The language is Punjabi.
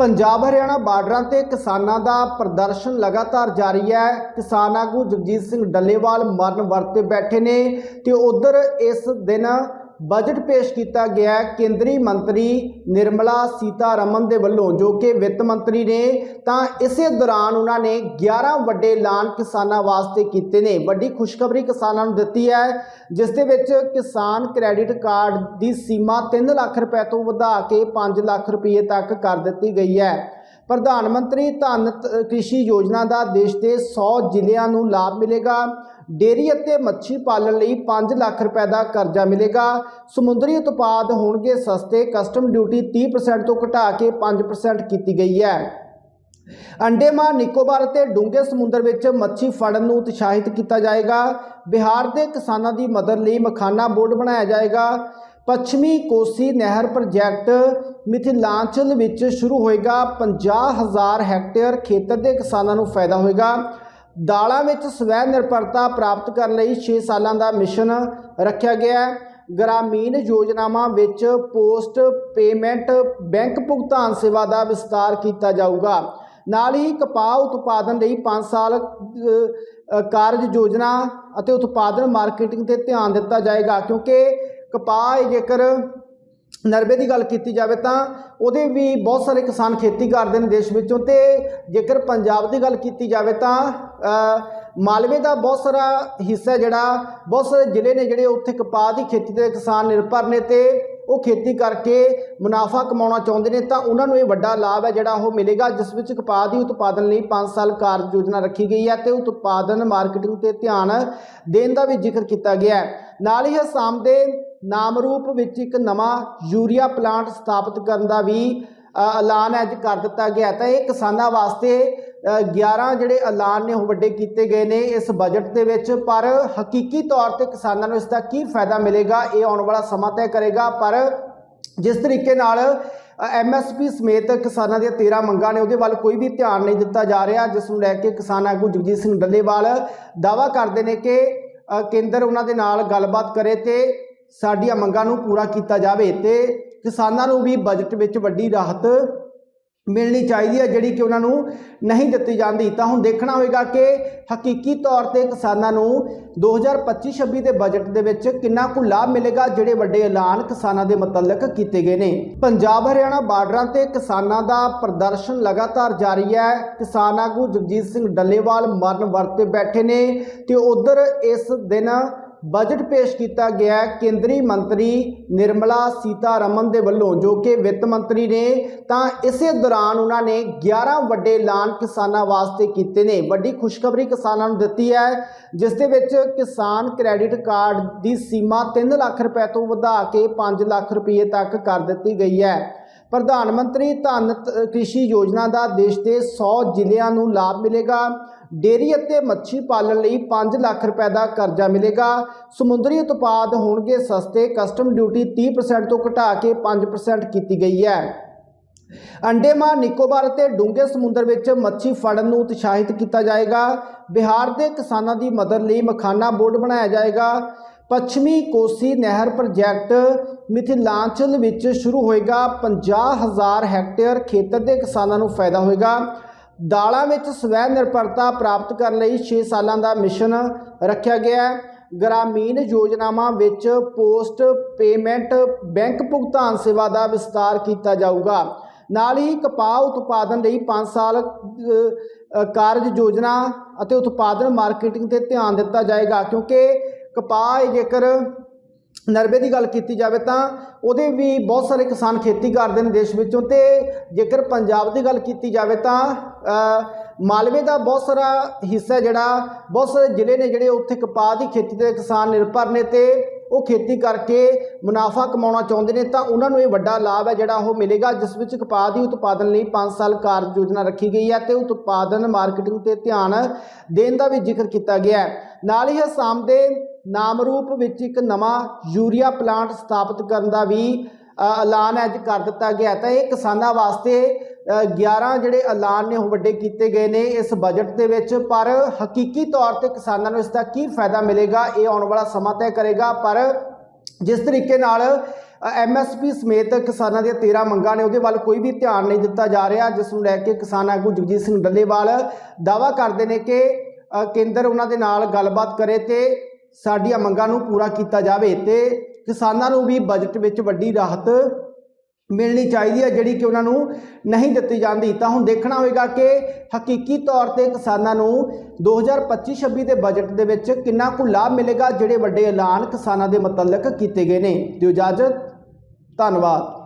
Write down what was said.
ਪੰਜਾਬ, ਹਰਿਆਣਾ ਬਾਰਡਰਾਂ ਤੇ ਕਿਸਾਨਾਂ ਦਾ ਪ੍ਰਦਰਸ਼ਨ ਲਗਾਤਾਰ ਜਾਰੀ ਹੈ। ਕਿਸਾਨ ਆਗੂ ਜਗਜੀਤ ਸਿੰਘ ਡੱਲੇਵਾਲ ਮਰਨ ਵਰਤੇ ਬੈਠੇ ਨੇ ਤੇ ਉਧਰ ਇਸ ਦਿਨ ਬਜਟ ਪੇਸ਼ ਕੀਤਾ ਗਿਆ ਕੇਂਦਰੀ ਮੰਤਰੀ ਨਿਰਮਲਾ ਸੀਤਾਰਮਨ ਦੇ ਵੱਲੋਂ, ਜੋ ਕਿ ਵਿੱਤ ਮੰਤਰੀ ਨੇ। ਤਾਂ ਇਸੇ ਦੌਰਾਨ ਉਹਨਾਂ ਨੇ 11 ਵੱਡੇ ਐਲਾਨ ਕਿਸਾਨਾਂ ਵਾਸਤੇ ਕੀਤੇ ਨੇ। ਵੱਡੀ ਖੁਸ਼ਖਬਰੀ ਕਿਸਾਨਾਂ ਨੂੰ ਦਿੱਤੀ ਹੈ, ਜਿਸ ਦੇ ਵਿੱਚ ਕਿਸਾਨ ਕ੍ਰੈਡਿਟ ਕਾਰਡ ਦੀ ਸੀਮਾ 3 ਲੱਖ ਰੁਪਏ ਤੋਂ ਵਧਾ ਕੇ 5 ਲੱਖ ਰੁਪਏ ਤੱਕ ਕਰ ਦਿੱਤੀ ਗਈ ਹੈ। ਪ੍ਰਧਾਨ ਮੰਤਰੀ ਧਨ ਕ੍ਰਿਸ਼ੀ ਯੋਜਨਾ ਦਾ ਦੇਸ਼ ਦੇ 100 ਜ਼ਿਲ੍ਹਿਆਂ ਨੂੰ ਲਾਭ ਮਿਲੇਗਾ। ਡੇਅਰੀ ਅਤੇ ਮੱਛੀ ਪਾਲਣ ਲਈ 5 ਲੱਖ ਰੁਪਏ ਦਾ ਕਰਜ਼ਾ ਮਿਲੇਗਾ। ਸਮੁੰਦਰੀ ਉਤਪਾਦ ਹੋਣਗੇ ਸਸਤੇ, ਕਸਟਮ ਡਿਊਟੀ 30% ਤੋਂ ਘਟਾ ਕੇ 5% ਕੀਤੀ ਗਈ ਹੈ। ਅੰਡੇਮਾਨ ਨਿਕੋਬਾਰ ਅਤੇ ਡੂੰਘੇ ਸਮੁੰਦਰ ਵਿੱਚ ਮੱਛੀ ਫੜਨ ਨੂੰ ਉਤਸ਼ਾਹਿਤ ਕੀਤਾ ਜਾਏਗਾ। ਬਿਹਾਰ ਦੇ ਕਿਸਾਨਾਂ ਦੀ ਮਦਦ ਲਈ ਮਖਾਨਾ ਬੋਰਡ ਬਣਾਇਆ ਜਾਏਗਾ। ਪੱਛਮੀ ਕੋਸੀ ਨਹਿਰ ਪ੍ਰੋਜੈਕਟ ਮਿਥਿਲਾਂਚਲ ਵਿੱਚ ਸ਼ੁਰੂ ਹੋਏਗਾ। 50000 ਹੈਕਟੇਅਰ ਖੇਤਰ ਦੇ ਕਿਸਾਨਾਂ ਨੂੰ ਫਾਇਦਾ ਹੋਏਗਾ। ਦਾਲਾਂ ਵਿੱਚ ਸਵੈ ਨਿਰਭਰਤਾ ਪ੍ਰਾਪਤ ਕਰਨ ਲਈ 6 ਸਾਲਾਂ ਦਾ ਮਿਸ਼ਨ ਰੱਖਿਆ ਗਿਆ ਹੈ। ਗ੍ਰਾਮੀਣ ਯੋਜਨਾਵਾਂ ਵਿੱਚ ਪੋਸਟ ਪੇਮੈਂਟ ਬੈਂਕ ਭੁਗਤਾਨ ਸੇਵਾ ਦਾ ਵਿਸਤਾਰ ਕੀਤਾ ਜਾਊਗਾ। ਨਾਲ ਹੀ ਕਪਾਹ ਉਤਪਾਦਨ ਲਈ 5 ਸਾਲ ਕਾਰਜ ਯੋਜਨਾ ਅਤੇ ਉਤਪਾਦਨ ਮਾਰਕੀਟਿੰਗ ਤੇ ਧਿਆਨ ਦਿੱਤਾ ਜਾਏਗਾ, ਕਿਉਂਕਿ ਕਪਾਹ ਜੇਕਰ ਨਰਵੇ ਦੀ ਗੱਲ ਕੀਤੀ ਜਾਵੇ ਤਾਂ ਉਹਦੇ ਵੀ ਬਹੁਤ ਸਾਰੇ ਕਿਸਾਨ ਖੇਤੀ ਕਰਦੇ ਨੇ ਦੇਸ਼ ਵਿੱਚੋਂ ਤੇ ਜੇਕਰ ਪੰਜਾਬ ਦੀ ਗੱਲ ਕੀਤੀ ਜਾਵੇ ਤਾਂ ਮਾਲਵੇ ਦਾ ਬਹੁਤ ਸਾਰਾ ਹਿੱਸਾ ਜਿਹੜਾ, ਬਹੁਤ ਸਾਰੇ ਜ਼ਿਲ੍ਹੇ ਨੇ ਜਿਹੜੇ ਉੱਥੇ ਕਪਾਹ ਦੀ ਖੇਤੀ ਤੇ ਕਿਸਾਨ ਨਿਰਭਰ ਨੇ ਤੇ ਉਹ ਖੇਤੀ ਕਰਕੇ ਮੁਨਾਫਾ ਕਮਾਉਣਾ ਚਾਹੁੰਦੇ ਨੇ ਤਾਂ ਉਹਨਾਂ ਨੂੰ ਇਹ ਵੱਡਾ ਲਾਭ ਹੈ ਜਿਹੜਾ ਉਹ ਮਿਲੇਗਾ, ਜਿਸ ਵਿੱਚ ਕਪਾਹ ਦੀ ਉਤਪਾਦਨ ਲਈ 5 ਸਾਲ ਕਾਰਜ ਯੋਜਨਾ ਰੱਖੀ ਗਈ ਹੈ ਤੇ ਉਤਪਾਦਨ, ਮਾਰਕੀਟਿੰਗ ਤੇ ਧਿਆਨ ਦੇਣ ਦਾ ਵੀ ਜ਼ਿਕਰ ਕੀਤਾ ਗਿਆ ਹੈ। ਨਾਲ ਹੀ ਅਸਾਮ ਦੇ ਨਾਮ ਰੂਪ ਵਿੱਚ ਇੱਕ ਨਵਾਂ ਯੂਰੀਆ ਪਲਾਂਟ ਸਥਾਪਿਤ ਕਰਨ ਦਾ ਵੀ ਐਲਾਨ ਅੱਜ ਕਰ ਦਿੱਤਾ ਗਿਆ ਤਾਂ ਇਹ ਕਿਸਾਨਾਂ ਵਾਸਤੇ ਅ, 11 ਜਿਹੜੇ ਐਲਾਨ ਨੇ ਉਹ ਵੱਡੇ ਕੀਤੇ ਗਏ ਨੇ ਇਸ ਬਜਟ ਦੇ ਵਿੱਚ। ਪਰ ਹਕੀਕੀ ਤੌਰ ਤੇ ਕਿਸਾਨਾਂ ਨੂੰ ਇਸ ਦਾ ਕੀ ਫਾਇਦਾ ਮਿਲੇਗਾ ਇਹ ਆਉਣ ਵਾਲਾ ਸਮਾਂ ਤੈਅ ਕਰੇਗਾ। ਪਰ ਜਿਸ ਤਰੀਕੇ ਨਾਲ ਐਮਐਸਪੀ ਸਮੇਤ ਕਿਸਾਨਾਂ ਦੀਆਂ 13 ਮੰਗਾਂ ਨੇ ਉਹਦੇ ਵੱਲ ਕੋਈ ਵੀ ਧਿਆਨ ਨਹੀਂ ਦਿੱਤਾ ਜਾ ਰਿਹਾ। ਜਿਸ ਨੂੰ ਲੈ ਕੇ ਕਿਸਾਨ ਆਗੂ ਜਗਜੀਤ ਸਿੰਘ ਡੱਲੇਵਾਲ ਦਾਵਾ ਕਰਦੇ ਨੇ ਕਿ ਕੇਂਦਰ ਉਹਨਾਂ ਦੇ ਨਾਲ ਗੱਲਬਾਤ ਕਰੇ ਤੇ ਸਾਡੀਆਂ ਮੰਗਾਂ ਨੂੰ ਪੂਰਾ ਕੀਤਾ ਜਾਵੇ ਤੇ ਕਿਸਾਨਾਂ ਨੂੰ ਵੀ ਬਜਟ ਵਿੱਚ ਵੱਡੀ ਰਾਹਤ ਮਿਲਣੀ ਚਾਹੀਦੀ ਹੈ, ਜਿਹੜੀ ਕਿ ਉਹਨਾਂ ਨੂੰ ਨਹੀਂ ਦਿੱਤੀ ਜਾਂਦੀ। ਤਾਂ ਹੁਣ ਦੇਖਣਾ ਹੋਵੇਗਾ ਕਿ ਹਕੀਕੀ ਤੌਰ ਤੇ ਕਿਸਾਨਾਂ ਨੂੰ 2025-26 ਦੇ ਬਜਟ ਦੇ ਵਿੱਚ ਕਿੰਨਾ ਕੁ ਲਾਭ ਮਿਲੇਗਾ, ਜਿਹੜੇ ਵੱਡੇ ਐਲਾਨ ਕਿਸਾਨਾਂ ਦੇ ਮੁਤਲਕ ਕੀਤੇ ਗਏ ਨੇ। ਪੰਜਾਬ, ਹਰਿਆਣਾ ਬਾਰਡਰਾਂ ਤੇ ਕਿਸਾਨਾਂ ਦਾ ਪ੍ਰਦਰਸ਼ਨ ਲਗਾਤਾਰ ਜਾਰੀ ਹੈ। ਕਿਸਾਨ ਆਗੂ ਜਗਜੀਤ ਸਿੰਘ ਡੱਲੇਵਾਲ ਮਰਨ ਵਰਤੇ ਬੈਠੇ ਨੇ ਤੇ ਉਧਰ ਇਸ ਦਿਨ ਬਜਟ ਪੇਸ਼ ਕੀਤਾ ਗਿਆ ਕੇਂਦਰੀ ਮੰਤਰੀ ਨਿਰਮਲਾ ਸੀਤਾਰਮਨ ਦੇ ਵੱਲੋਂ, ਜੋ ਕਿ ਵਿੱਤ ਮੰਤਰੀ ਨੇ। ਤਾਂ ਇਸੇ ਦੌਰਾਨ ਉਹਨਾਂ ਨੇ 11 ਵੱਡੇ ਐਲਾਨ ਕਿਸਾਨਾਂ ਵਾਸਤੇ ਕੀਤੇ ਨੇ। ਵੱਡੀ ਖੁਸ਼ਖਬਰੀ ਕਿਸਾਨਾਂ ਨੂੰ ਦਿੱਤੀ ਹੈ, ਜਿਸ ਦੇ ਵਿੱਚ ਕਿਸਾਨ ਕ੍ਰੈਡਿਟ ਕਾਰਡ ਦੀ ਸੀਮਾ 3 ਲੱਖ ਰੁਪਏ ਤੋਂ ਵਧਾ ਕੇ 5 ਲੱਖ ਰੁਪਏ ਤੱਕ ਕਰ ਦਿੱਤੀ ਗਈ ਹੈ। ਪ੍ਰਧਾਨ ਮੰਤਰੀ ਧਨ ਕ੍ਰਿਸ਼ੀ ਯੋਜਨਾ ਦਾ ਦੇਸ਼ ਦੇ 100 ਜ਼ਿਲ੍ਹਿਆਂ ਨੂੰ ਲਾਭ ਮਿਲੇਗਾ। ਡੇਅਰੀ ਅਤੇ ਮੱਛੀ ਪਾਲਣ ਲਈ 5 ਲੱਖ ਰੁਪਏ ਦਾ ਕਰਜ਼ਾ ਮਿਲੇਗਾ। ਸਮੁੰਦਰੀ ਉਤਪਾਦ ਹੋਣਗੇ ਸਸਤੇ, ਕਸਟਮ ਡਿਊਟੀ 30% ਤੋਂ ਘਟਾ ਕੇ 5% ਕੀਤੀ ਗਈ ਹੈ। ਅੰਡੇਮਾਨ ਨਿਕੋਬਾਰ ਅਤੇ ਡੂੰਘੇ ਸਮੁੰਦਰ ਵਿੱਚ ਮੱਛੀ ਫੜਨ ਨੂੰ ਉਤਸ਼ਾਹਿਤ ਕੀਤਾ ਜਾਏਗਾ। ਬਿਹਾਰ ਦੇ ਕਿਸਾਨਾਂ ਦੀ ਮਦਦ ਲਈ ਮਖਾਨਾ ਬੋਰਡ ਬਣਾਇਆ ਜਾਏਗਾ। ਪੱਛਮੀ ਕੋਸੀ ਨਹਿਰ ਪ੍ਰੋਜੈਕਟ ਮਿਥਿਲਾਂਚਲ ਵਿੱਚ ਸ਼ੁਰੂ ਹੋਏਗਾ। 50000 ਹੈਕਟੇਅਰ ਖੇਤਰ ਦੇ ਕਿਸਾਨਾਂ ਨੂੰ ਫਾਇਦਾ ਹੋਏਗਾ। ਦਾਲਾਂ ਵਿੱਚ ਸਵੈ ਨਿਰਭਰਤਾ ਪ੍ਰਾਪਤ ਕਰਨ ਲਈ 6 ਸਾਲਾਂ ਦਾ ਮਿਸ਼ਨ ਰੱਖਿਆ ਗਿਆ ਹੈ। ਗ੍ਰਾਮੀਣ ਯੋਜਨਾਵਾਂ ਵਿੱਚ ਪੋਸਟ ਪੇਮੈਂਟ ਬੈਂਕ ਭੁਗਤਾਨ ਸੇਵਾ ਦਾ ਵਿਸਤਾਰ ਕੀਤਾ ਜਾਊਗਾ। ਨਾਲ ਹੀ ਕਪਾਹ ਉਤਪਾਦਨ ਲਈ 5 ਸਾਲ ਕਾਰਜ ਯੋਜਨਾ ਅਤੇ ਉਤਪਾਦਨ ਮਾਰਕੀਟਿੰਗ ਤੇ ਧਿਆਨ ਦਿੱਤਾ ਜਾਏਗਾ। ਕਿਉਂਕਿ ਕਪਾਹ ਇਹ ਜੇਕਰ ਨਰਬੇ ਦੀ ਗੱਲ ਕੀਤੀ ਜਾਵੇ ਤਾਂ ਉਹਦੇ ਵੀ ਬਹੁਤ ਸਾਰੇ ਕਿਸਾਨ ਖੇਤੀ ਕਰਦੇ ਨੇ ਦੇਸ਼ ਵਿੱਚੋਂ ਤੇ ਜੇਕਰ ਪੰਜਾਬ ਦੀ ਗੱਲ ਕੀਤੀ ਜਾਵੇ ਤਾਂ ਮਾਲਵੇ ਦਾ ਬਹੁਤ ਸਾਰਾ ਹਿੱਸਾ ਜਿਹੜਾ, ਬਹੁਤ ਸਾਰੇ ਜ਼ਿਲ੍ਹੇ ਨੇ ਜਿਹੜੇ ਉੱਥੇ ਕਪਾਹ ਦੀ ਖੇਤੀ ਤੇ ਕਿਸਾਨ ਨਿਰਭਰ ਨੇ ਤੇ ਉਹ ਖੇਤੀ ਕਰਕੇ ਮੁਨਾਫਾ ਕਮਾਉਣਾ ਚਾਹੁੰਦੇ ਨੇ, ਤਾਂ ਉਹਨਾਂ ਨੂੰ ਇਹ ਵੱਡਾ ਲਾਭ ਹੈ ਜਿਹੜਾ ਉਹ ਮਿਲੇਗਾ, ਜਿਸ ਵਿੱਚ ਕਪਾਹ ਦੀ ਉਤਪਾਦਨ ਲਈ 5 ਸਾਲ ਕਾਰਜ ਯੋਜਨਾ ਰੱਖੀ ਗਈ ਹੈ ਤੇ ਉਤਪਾਦਨ, ਮਾਰਕੀਟਿੰਗ ਤੇ ਧਿਆਨ ਦੇਣ ਦਾ ਵੀ ਜ਼ਿਕਰ ਕੀਤਾ ਗਿਆ ਹੈ। ਨਾਲ ਹੀ ਅਸਾਮ ਦੇ ਨਾਮ ਰੂਪ ਵਿੱਚ ਇੱਕ ਨਵਾਂ ਯੂਰੀਆ ਪਲਾਂਟ ਸਥਾਪਿਤ ਕਰਨ ਦਾ ਵੀ ਐਲਾਨ ਅੱਜ ਕਰ ਦਿੱਤਾ ਗਿਆ ਤਾਂ ਇਹ ਕਿਸਾਨਾਂ ਵਾਸਤੇ 11 ਜਿਹੜੇ ਐਲਾਨ ਨੇ ਉਹ ਵੱਡੇ ਕੀਤੇ ਗਏ ਨੇ ਇਸ ਬਜਟ ਦੇ ਵਿੱਚ। ਪਰ ਹਕੀਕੀ ਤੌਰ ਤੇ ਕਿਸਾਨਾਂ ਨੂੰ ਇਸ ਦਾ ਕੀ ਫਾਇਦਾ ਮਿਲੇਗਾ, ਇਹ ਆਉਣ ਵਾਲਾ ਸਮਾਂ ਤੈਅ ਕਰੇਗਾ। ਪਰ ਜਿਸ ਤਰੀਕੇ ਨਾਲ ਐਮਐਸਪੀ ਸਮੇਤ ਕਿਸਾਨਾਂ ਦੀਆਂ 13 ਮੰਗਾਂ ਨੇ, ਉਹਦੇ ਵੱਲ ਕੋਈ ਵੀ ਧਿਆਨ ਨਹੀਂ ਦਿੱਤਾ ਜਾ ਰਿਹਾ, ਜਿਸ ਨੂੰ ਲੈ ਕੇ ਕਿਸਾਨ ਆਗੂ ਜਗਜੀਤ ਸਿੰਘ ਡੱਲੇਵਾਲ ਦਾਅਵਾ ਕਰਦੇ ਨੇ ਕਿ ਕੇਂਦਰ ਉਹਨਾਂ ਦੇ ਨਾਲ ਗੱਲਬਾਤ ਕਰੇ ਤੇ ਸਾਡੀਆਂ ਮੰਗਾਂ ਨੂੰ ਪੂਰਾ ਕੀਤਾ ਜਾਵੇ ਤੇ ਕਿਸਾਨਾਂ ਨੂੰ ਵੀ ਬਜਟ ਵਿੱਚ ਵੱਡੀ ਰਾਹਤ ਮਿਲਣੀ ਚਾਹੀਦੀ ਹੈ, ਜਿਹੜੀ ਕਿ ਉਹਨਾਂ ਨੂੰ ਨਹੀਂ ਦਿੱਤੀ ਜਾਂਦੀ। ਤਾਂ ਹੁਣ ਦੇਖਣਾ ਹੋਵੇਗਾ ਕਿ ਹਕੀਕੀ ਤੌਰ ਤੇ ਕਿਸਾਨਾਂ ਨੂੰ 2025-26 ਦੇ ਬਜਟ ਦੇ ਵਿੱਚ ਕਿੰਨਾ ਕੁ ਲਾਭ ਮਿਲੇਗਾ, ਜਿਹੜੇ ਵੱਡੇ ਐਲਾਨ ਕਿਸਾਨਾਂ ਦੇ ਮੁਤਲਕ ਕੀਤੇ ਗਏ ਨੇ। ਦਿਓ ਇਜਾਜ਼ਤ, ਧੰਨਵਾਦ।